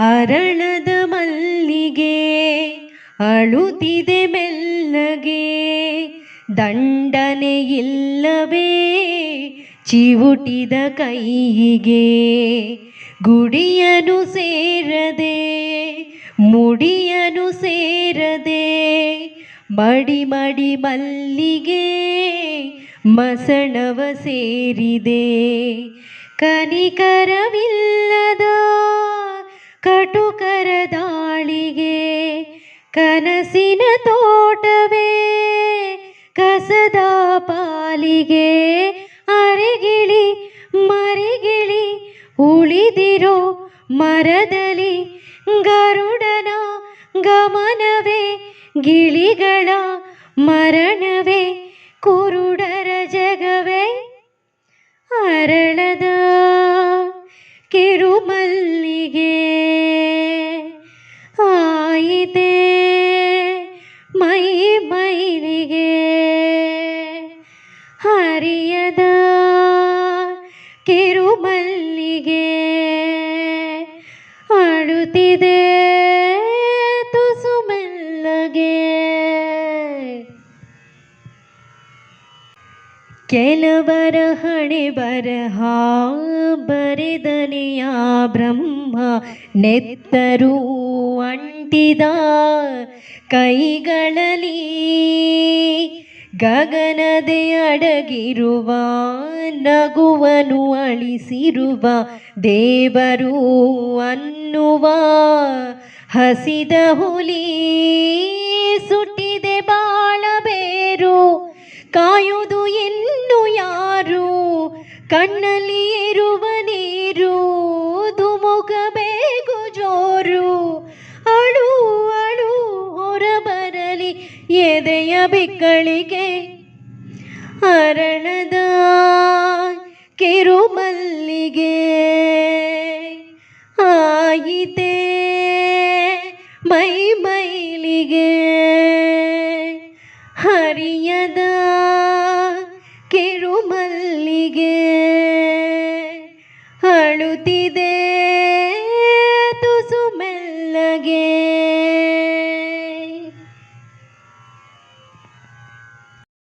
ಹರಣದ ಮಲ್ಲಿಗೆ ಅಳುತ್ತಿದೆ ಮೆಲ್ಲಗೆ. ದಂಡನೆ ಇಲ್ಲವೇ ಚಿವುಟಿದ ಕೈಗೆ ಗುಡಿಯನು ಸೇರದೆ, ಮುಡಿಯನು ಸೇರದೆ ಮಡಿ ಮಡಿ ಮಲ್ಲಿಗೆ ಮಸಣವ ಸೇರಿದೆ. ಕನಿಕರವಿಲ್ಲದ ಕಟುಕರ ದಾಳಿಗೆ ಕನಸಿನ ತೋಟವೇ, ಕಸದ ಪಾಲಿಗೆ ಅರೆಗಿಳಿ, ಮರಿಗಿಳಿ, ಉಳಿದಿರೋ ಮರದಲ್ಲಿ ಗರುಡನ ಗಮನವೇ, ಗಿಳಿಗಳ ಮರಣವೇ, ಕುರುಡರ ಜಗವೇ. ಹರಿಯದ ಕಿರುಮಲ್ಲಿಗೆ ಆಡುತ್ತಿದೆ ತುಸು ಮೆಲ್ಲಗೆ. ಕೆಲವರ ಹಣೆ ಬರಹ ಬರೆದನೆಯ ಬ್ರಹ್ಮ ನೆತ್ತರು ಅಂಟಿದ ಕೈಗಳಲ್ಲಿ ಗಗನದೆ ಅಡಗಿರುವ, ನಗುವನು ಅಳಿಸಿರುವ, ದೇವರು ಅನ್ನುವ, ಹಸಿದ ಹುಲಿ ಸುಟ್ಟಿದೆ ಬಾಳಬೇರು ಕಾಯುವುದು ಇನ್ನು ಯಾರು, ಕಣ್ಣಲ್ಲಿ ಇರುವ ನೀರು ಧುಮುಕಬೇಕು ಎದೆಯ ಬಿಕ್ಕಳಿಗೆ ಅರಣದ ಕೆರುಮಲ್ಲಿಗೆ ಆಯಿತೆ ಮೈ ಮೈಲಿಗೆ ಹರಿಯದ ಕೆರುಮಲ್ಲಿಗೆ ಅಳುತ್ತಿದೆ ತುಸು ಮೆಲ್ಲಗೆ